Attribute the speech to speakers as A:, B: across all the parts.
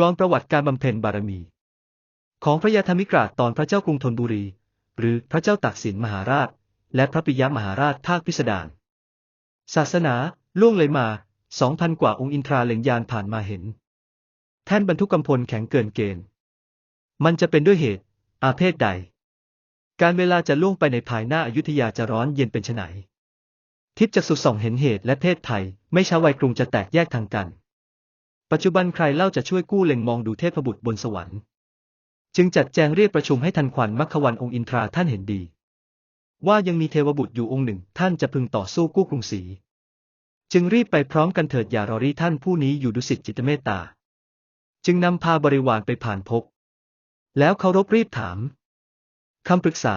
A: รอนประวัติการบำเพ็ญบารมี ของพระยาธมิกราชตอนพระเจ้ากรุงธนบุรี หรือพระเจ้าตากสินมหาราช และพระปิยมหาราชภาคพิสดารศาสนาล่วงเลยมาสองพันกว่าองค์อินทราเล็งยานผ่านมาเห็น แท่นบรรทุกกำพลแข็งเกินเกณฑ์ มันจะเป็นด้วยเหตุ อาเพศใด การเวลาจะล่วงไปในภายหน้าอายุทยาจะร้อนเย็นเป็นไฉนทิพย์จะสุดส่องเห็นเหตุและเพศภัยไม่ช้าวัยกรุงจะแตกแยกทางกัน ปัจจุบันใครเล่าจะช่วยกู้เล็งมองดูเทพบุตรบนสวรรค์ จึงจัดแจงเรียกประชุมให้ทันขวัญมัคควันองค์อินทราท่านเห็นดี ว่ายังมีเทวบุตรอยู่องค์หนึ่งท่านจะพึงต่อสู้กู้กรุงศรีจึงรีบไปพร้อมกันเถิดอย่ารอรีท่านผู้นี้อยู่ดุสิตจิตเมตตา จึงนำพาบริวารไปผ่านพบแล้วเคารพรีบถามคำปรึกษา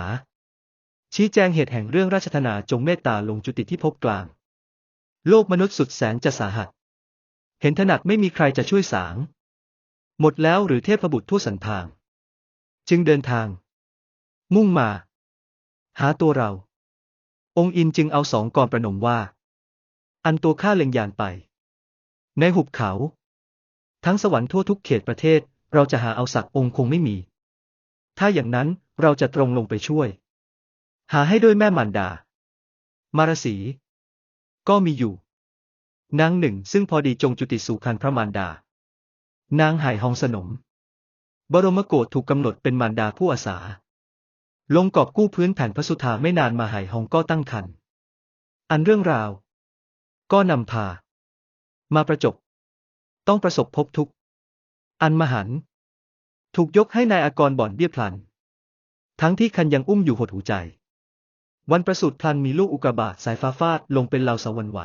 A: ชี้แจงเหตุแห่งเรื่องราชธนาจงเมตตาลงจุติที่พบกลาง โลกมนุษย์สุดแสนจะสาหัส เห็นถนัดไม่มีใครจะช่วยสาง หมดแล้วหรือเทพบุตรทั่วสันทาง จึงเดินทาง มุ่งมา หาตัวเรา องค์อินจึงเอาสองกรประนมว่า อันตัวข้าเล็งยานไป ในหุบเขา ทั้งสวรรค์ทั่วทุกเขตประเทศเราจะหาเอาสักองค์คงไม่มี ถ้าอย่างนั้นเราจะตรงลงไปช่วย หาให้ด้วยแม่มารดา มารสี ก็มีอยู่ นางหนึ่งซึ่งพอดีจงจุติสู่คันพระมารดา นางหายหองสนม บรมโกศถูกกำหนดเป็นมารดาผู้อาสา ลงกอบกู้พื้นแผ่นพระสุธาไม่นานมาหายหองก็ตั้งคัน อันเรื่องราว ก็นำพา มาประจบ ต้องประสบพบทุกข์อันมหัน ถูกยกให้นายอากรบ่อนเบี้ยพลัน ทั้งที่คันยังอุ้มอยู่หดหูใจ วันประสูติพลันมีลูกอุกบาตสายฟ้าฟาดลงเป็นเหล่าสวรรค์ไหว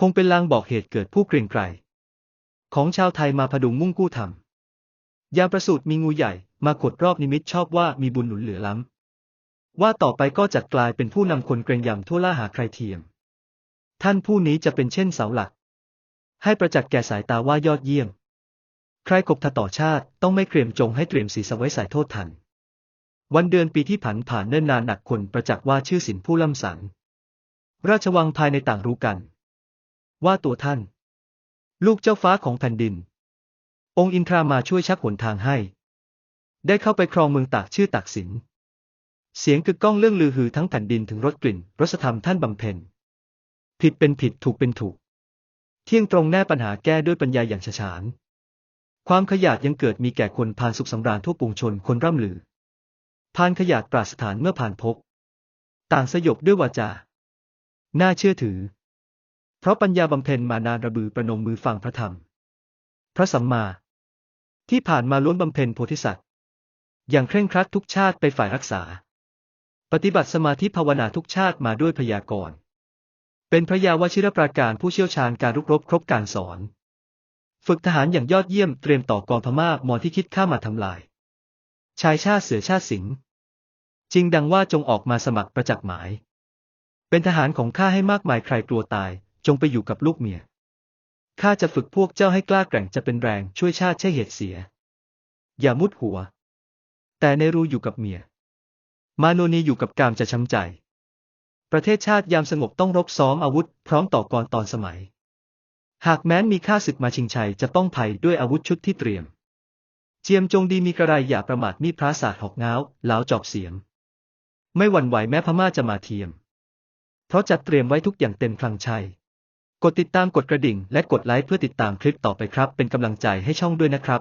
A: คงเป็นลางบอกเหตุเกิดผู้เกรียงไกรของชาวไทยมาพดุงมุ่งกู้ทำยามประสูติมีงูใหญ่มาขดรอบนิมิตชอบว่ามีบุญหนุนเหลือล้ำ ว่าต่อไปก็จัดกลายเป็นผู้นำคนเกรงยำทั่วล่าหาใครเทียม ท่านผู้นี้จะเป็นเช่นเสาหลัก ให้ประจักษ์แก่สายตาว่ายอดเยี่ยม ใครกบทต่อชาติต้องไม่เกรียมจงให้เตรียมศีรษะไว้สายโทษทัน วันเดือนปีที่ผ่านผ่านเนิ่นนานหนักคนประจักษ์ว่าชื่อสินผู้ล่ำสัน ราชวังภายในต่างรู้กัน ว่าตัวท่าน ลูกเจ้าฟ้าของแผ่นดิน องค์อินทรามาช่วยชักหนทางให้ ได้เข้าไปครองเมืองตากชื่อตากสิน เสียงกึกก้องเรื่องลือฮือทั้งแผ่นดินถึงรสกลิ่นรสธรรมท่านบำเพ็ญ ผิดเป็นผิดถูกเป็นถูก เที่ยงตรงแน่ปัญหาแก้ด้วยปัญญาอย่างฉฉาน ความขยาดยังเกิดมีแก่คนพานสุขสำราญทั่วปวงชนคนร่ำลือพานขยาดปราศสถานเมื่อผ่านพบต่างสยบด้วยวาจา น่าเชื่อถือ เพราะปัญญาบำเพ็ญมานานระบือประนมมือฟังพระธรรม พระสัมมา ที่ผ่านมาล้วนบำเพ็ญโพธิสัตว์ อย่างเคร่งครัดทุกชาติไปฝ่ายรักษา ปฏิบัติสมาธิภาวนาทุกชาติมาด้วยพยากรณ์เป็นพระยาวชิรปราการผู้เชี่ยวชาญการรุกรบครบการสอน ฝึกทหารอย่างยอดเยี่ยมเตรียมต่อกองพม่ามอที่คิดข้ามาทำลาย ชายชาติเสือชาติสิงห์จริงดังว่าจงออกมาสมัครประจักษ์หมาย เป็นทหารของข้าให้มากมายใครกลัวตาย จงไปอยู่กับลูกเมีย ข้าจะฝึกพวกเจ้าให้กล้าแกร่งจะเป็นแรงช่วยชาติใช่เหตุเสีย อย่ามุดหัว แต่ในรูอยู่กับเมีย มาโนนีอยู่กับกามจะช้ำใจ ประเทศชาติยามสงบต้องรบซ้อมอาวุธ พร้อมต่อกรตอนสมัย หากแม้นมีข้าศึกมาชิงชัยจะต้องภัยด้วยอาวุธชุดที่เตรียม เจียมจงดีมีกระไรอย่าประมาทมีพระศาสตร์หอกงาเหลาจอบเสียม ไม่หวั่นไหวแม้พม่าจะมาเทียม เพราะจัดเตรียมไว้ทุกอย่างเต็มคลังชัย กดติดตามกดกระดิ่งและกดไลค์เพื่อติดตามคลิปต่อไปครับ เป็นกำลังใจให้ช่องด้วยนะครับ